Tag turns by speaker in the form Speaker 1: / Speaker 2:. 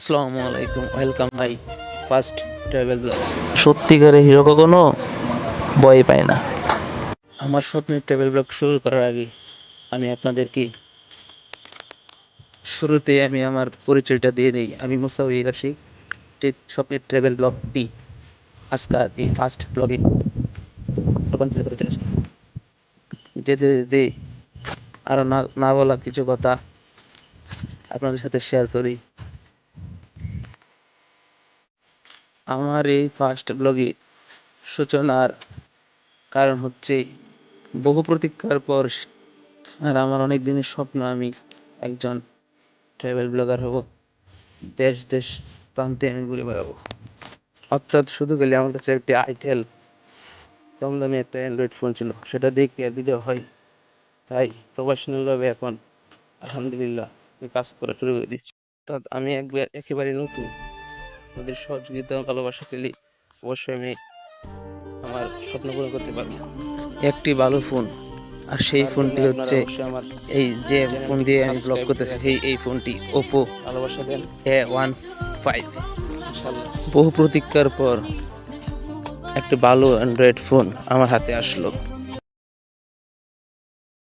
Speaker 1: আসসালামু আলাইকুম welcome my first travel blog. সত্যিকারে হিরো কখনো ভয় পায় না। আমার স্বপ্নের ট্রাভেল ব্লগ শুরু করার আগে আমি আপনাদেরকে শুরুতে আমি আমার পরিচয়টা দিয়ে দিই। আমি মুসাউই রাশিক স্বপ্নের ট্রাভেল ব্লগটি আজকাল এই ফার্স্ট ব্লগে রূপান্তরিত করতে যেতে যেতে আরও না না বলা কিছু কথা আপনাদের সাথে শেয়ার করি। আমার এই ফার্স্ট ব্লগে সূচনার কারণ হচ্ছে বহু প্রতীক্ষার পর আর আমার অনেক দিনের স্বপ্ন আমি একজন ট্রাভেল ব্লগার হব। দেশ দেশ প্রান্তে আমি ঘুরে বেড়াবো। অর্থাৎ শুধু গেলে আমার কাছে একটি আইটেল কম দামি একটা অ্যান্ড্রয়েড ফোন ছিল, সেটা দেখে ভিডিও হয়? তাই প্রফেশনালভাবে এখন আলহামদুলিল্লাহ আমি কাজ করা শুরু করে দিচ্ছি। অর্থাৎ আমি একবার একেবারে নতুন ওদের সহযোগিতা ও ভালোবাসা পেলে অবশ্যই আমি আমার স্বপ্ন পূরণ করতে পারব। একটি ভালো ফোন আর সেই ফোনটি হচ্ছে এই যে ফোন দিয়ে আমি ব্লগ করতেছি সেই এই ফোনটি ওপো ভালোবাসা দেন। এ ওয়ান ফাইভ বহু প্রতীক্ষার পর একটি ভালো অ্যান্ড্রয়েড ফোন আমার হাতে আসলো।